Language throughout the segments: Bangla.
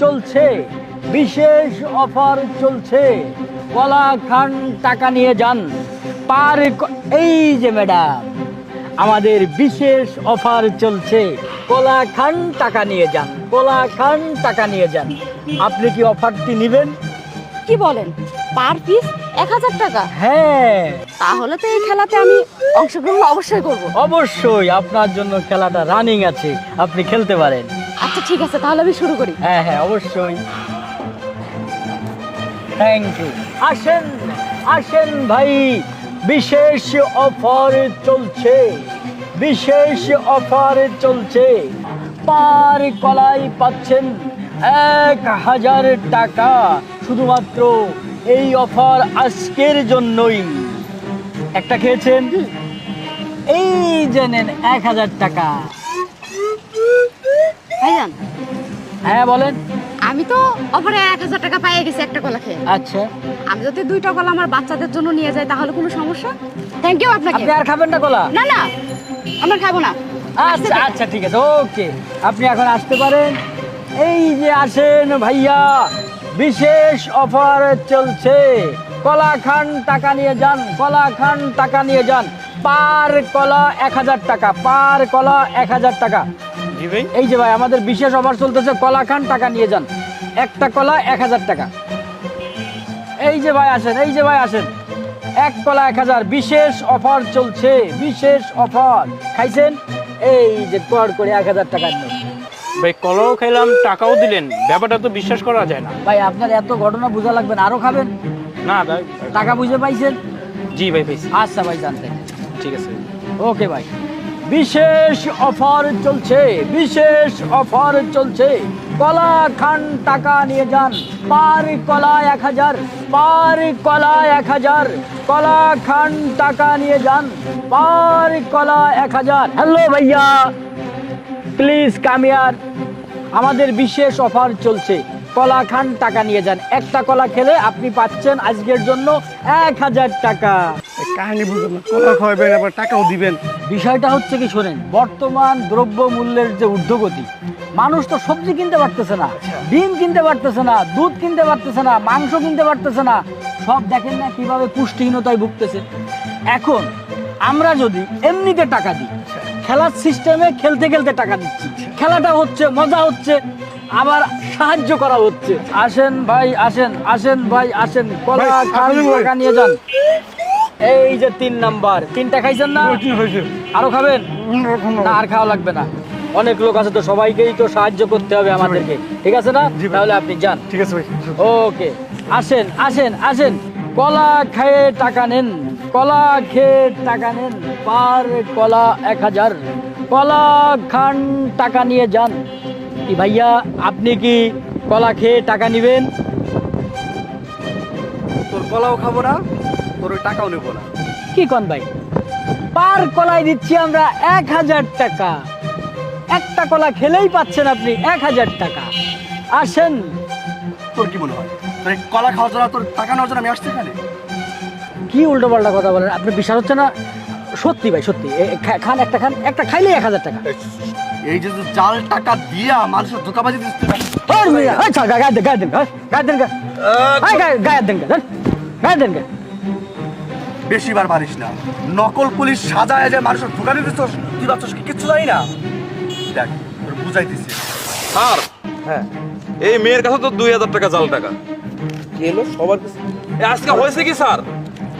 চলছে বিশেষ অফার চলছে। কলা খান টাকা নিয়ে যান পার এই যে ম্যাডাম আমাদের বিশেষ অফার চলছে। কলা খান টাকা নিয়ে যান কলা খান টাকা নিয়ে যান। আপনি কি অফারটি নেবেন? কি বলেন? পার পিস এক হাজার টাকা? হ্যাঁ। তাহলে তো এই খেলাতে আমি অংশগ্রহণ অবশ্যই করব। অবশ্যই আপনার জন্য খেলাটা রানিং আছে আপনি খেলতে পারেন। আচ্ছা ঠিক আছে, তাহলে আমি শুরু করি। হ্যাঁ হ্যাঁ অবশ্যই। থ্যাংক ইউ আসেন আসেন ভাই, বিশেষ অফার চলছে, বিশেষ অফার চলছে। পার কলাই পাচ্ছেন এক হাজার টাকা, শুধুমাত্র এই অফার আজকের জন্যই। একটা খেয়েছেন? এই যে নেন, এক হাজার টাকা। ভাইজান। হ্যাঁ বলেন। আমি তো অফারে এক হাজার টাকা পাইয়ে গেছি একটা কলা খেয়ে। আচ্ছা। আমি যদি দুইটা কলা আমার বাচ্চাদের জন্য নিয়ে যাই তাহলে কোনো সমস্যা? থ্যাংক ইউ আপনাকে। আপনি আর খাবেন না কলা? না না আমরা খাব না। আচ্ছা আচ্ছা ঠিক আছে ওকে। আপনি এখন আসতে পারেন। এই যে আসেন ভাইয়া বিশেষ অফার চলছে। কলা খান টাকা নিয়ে যান কলা খান টাকা নিয়ে যান। পার কলা এক হাজার টাকা পার কলা এক হাজার টাকা। জি ভাই এই যে ভাই আমাদের বিশেষ অফার চলতেছে কলা খান টাকা নিয়ে যান। একটা কলা এক হাজার টাকা। এই যে ভাই আসেন এই যে ভাই আসেন। এক কলা এক হাজার বিশেষ অফার চলছে বিশেষ অফার খাইছেন? এই যে কর করে এক হাজার টাকা ভাই কলাও খেলাম টাকাও দিলেন। ব্যাপারটা তো বিশ্বাস করা যায় না। ভাই আপনার এত ঘটনা বোঝা লাগবে না আরও খাবেন? না ভাই। টাকা বুঝে পাইছেন? জি ভাই পেয়েছি আচ্ছা ভাই জানতে। ঠিক আছে। ওকে ভাই। বিশেষ অফার চলছে, বিশেষ অফার চলছে। কলা খান টাকা নিয়ে যান, পার কলা এক হাজার, পার কলা এক হাজার। কলা খান টাকা নিয়ে যান, পার কলা এক হাজার। হ্যালো ভাইয়া, প্লিজ কামিয়ার আমাদের বিশেষ অফার চলছে, কলা খান টাকা নিয়ে যান। একটা কলা খেলে আপনি পাচ্ছেন আজকের জন্য এক হাজার টাকা। কাহিনী বুঝুন না। কলা খাওয়াবেন আবার টাকাও দিবেন। বিষয়টা হচ্ছে কি শোনেন বর্তমান দ্রব্য মূল্যের যে ঊর্ধ্বগতি মানুষ তো সবজি কিনতে পারতেছে না ডিম কিনতে পারতেছে না দুধ কিনতে পারতেছে না মাংস কিনতে পারতেছে না সব দেখেন না কীভাবে পুষ্টিহীনতায় ভুগতেছে। এখন আমরা যদি এমনিতে টাকা দিই খেলার সিস্টেমে খেলতে খেলতে টাকা দিচ্ছি খেলাটা হচ্ছে মজা হচ্ছে আবার সাহায্য করা হচ্ছে। আসেন ভাই আসেন আসেন ভাই আসেন কলা নিয়ে যান। এই যে তিন নাম্বার। তিনটা খাইছেন না? কি আরও খাবেন? না আর খাওয়া লাগবে না। অনেক লোক আছে তো সবাইকেই তো সাহায্য করতে হবে আমাদেরকে। ঠিক আছে না? তাহলে আপনি যান। ঠিক আছে ওকে। আসেন আসেন আসেন। কলা খেয়ে টাকা নেন। কলা খেয়ে টাকা নেন। পার কলা এক হাজার। কলা খান টাকা নিয়ে যান। কি ভাইয়া আপনি কি কলা খেয়ে টাকা নেবেন? তোর কলাও খাব না। তোর ওই টাকাও নেব না। কি কন ভাই? পার কলায় দিচ্ছি আমরা এক হাজার টাকা। একটা কলা খেলেই পাচ্ছেন আপনি এক হাজার টাকা। আসেন। তোর কি মনে হয়? তোর এই কলা খাওয়ার জন্য তোর টাকা নেওয়ার জন্য আমি আসছি এখানে? কি উল্টো পাল্টা কথা বলেন? আপনি বিশ্বাস হচ্ছে না? সত্যি ভাই সত্যি। এ- এ- খা- খান একটা খান একটা খাইলেই এক হাজার টাকা। এই যে তুই জাল টাকা দিয়া মানুষের ধোকাবাজি দিস তুই ওই মিয়া, ওই ছাড়, গায়ে দেন, গায়ে দেন, হ্যাঁ, গায়ে দেন, গায়ে- এই গায়ে- গায়ে দেন, গায়ে দেন, গায়ে দেন, গায়ে। বেশিবার পারিস না। নকল পুলিশ সাজায় যে মানুষের ঠুকানি দিতেছ তুই ভাবছিস কি কিচ্ছু জানি না? দেখ তোর বুঝাইতেছি। স্যার হ্যাঁ। এই মেয়ের কাছে তো দুই হাজার টাকা জাল টাকা। এলো সবার কাছে? এ, আজকে হয়েছে কি স্যার?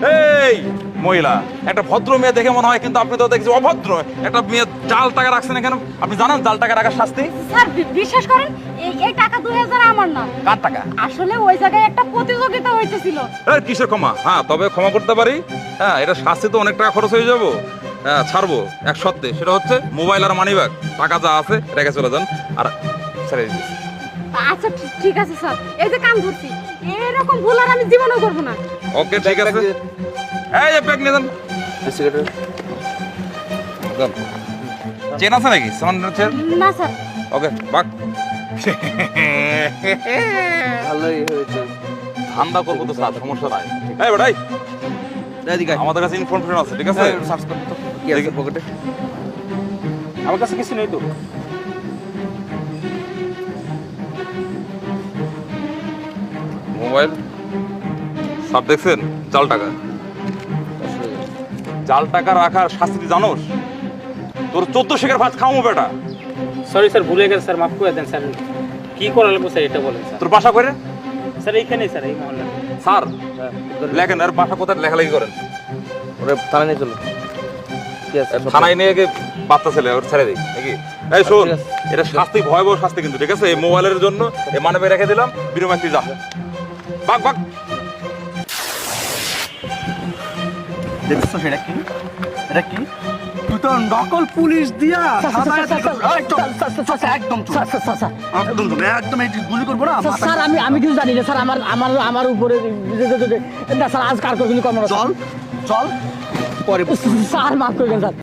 এই মহিলা একটা ভদ্র মেয়ে দেখে মনে হয় কিন্তু আপনি তো দেখছি অভদ্র। একটা মেয়ে জাল টাকা রাখছেন এখানে আপনি জানেন জাল টাকা রাখার শাস্তি? স্যার বিশ্বাস করেন এই টাকা দুই হাজার আমার না। কার টাকা? আসলে ওই জায়গায় একটা প্রতিযোগিতা হইতেছিল। এর কিসের ক্ষমা? হ্যাঁ তবে ক্ষমা করতে পারি। হ্যাঁ এটা শাস্তি তো অনেক টাকা খরচ হয়ে যাব। হ্যাঁ ছাড়বো এক সত্যি সেটা হচ্ছে মোবাইল আর মানি ব্যাগ টাকা যা আছে রেখে চলে যান। আর ছেড়ে আচ্ছা ঠিক- আছে স্যার। এই যে কাম করছি এরকম ভুল আর আমি জীবনেও করব না। ওকে ঠিক আছে। এই যে ব্যাগ নিয়ে যান। যান। চেন আছে নাকি? সামান চেন? না স্যার। ওকে বাক। ভালোই হয়েছে। ঠান্ডা করব তো স্যার সমস্যা নাই। এই বেটাই আমাদের কাছে ইনফরমেশন আছে ঠিক আছে? সার্চ করতে কি। আছে পকেটে আমার কাছে কিছু নেই তো। মোবাইল? সব দেখছেন? জাল টাকা। জাল টাকা রাখার শাস্তি জানোস? তোর চোদ্দ শেখের ভাত খাওয়াবো বেটা। সরি স্যার ভুলে গেছে স্যার মাফ করে দেন স্যার কি করা লাগবে স্যার এটা বলেন স্যার তোর বাসা করে স্যার এইখানেই স্যার এই মহল্লা স্যার লেখেন আর বাসা কোথায়? লেখালেখি করেন। ওরে থানা নিয়ে চলো ঠিক আছে থানায় নিয়ে গিয়ে বাচ্চা ছেলে ওর ছেড়ে দিই নাকি? এই শোন এটা শাস্তি ভয়াবহ শাস্তি কিন্তু ঠিক আছে? এই মোবাইলের জন্য এই মানবে রেখে দিলাম বিনিময় তুই যা। বাক বাক দেখছ সেটা কি? এটা কি? তুই তো নকল পুলিশ দিয়া একদম একদম এই গুলি করব না স্যার আমি আমি কিছু জানি না স্যার আমার আমার আমার উপরে না স্যার আজ কার কর্ম চল চল। পরে স্যার মাফ করবেন স্যার।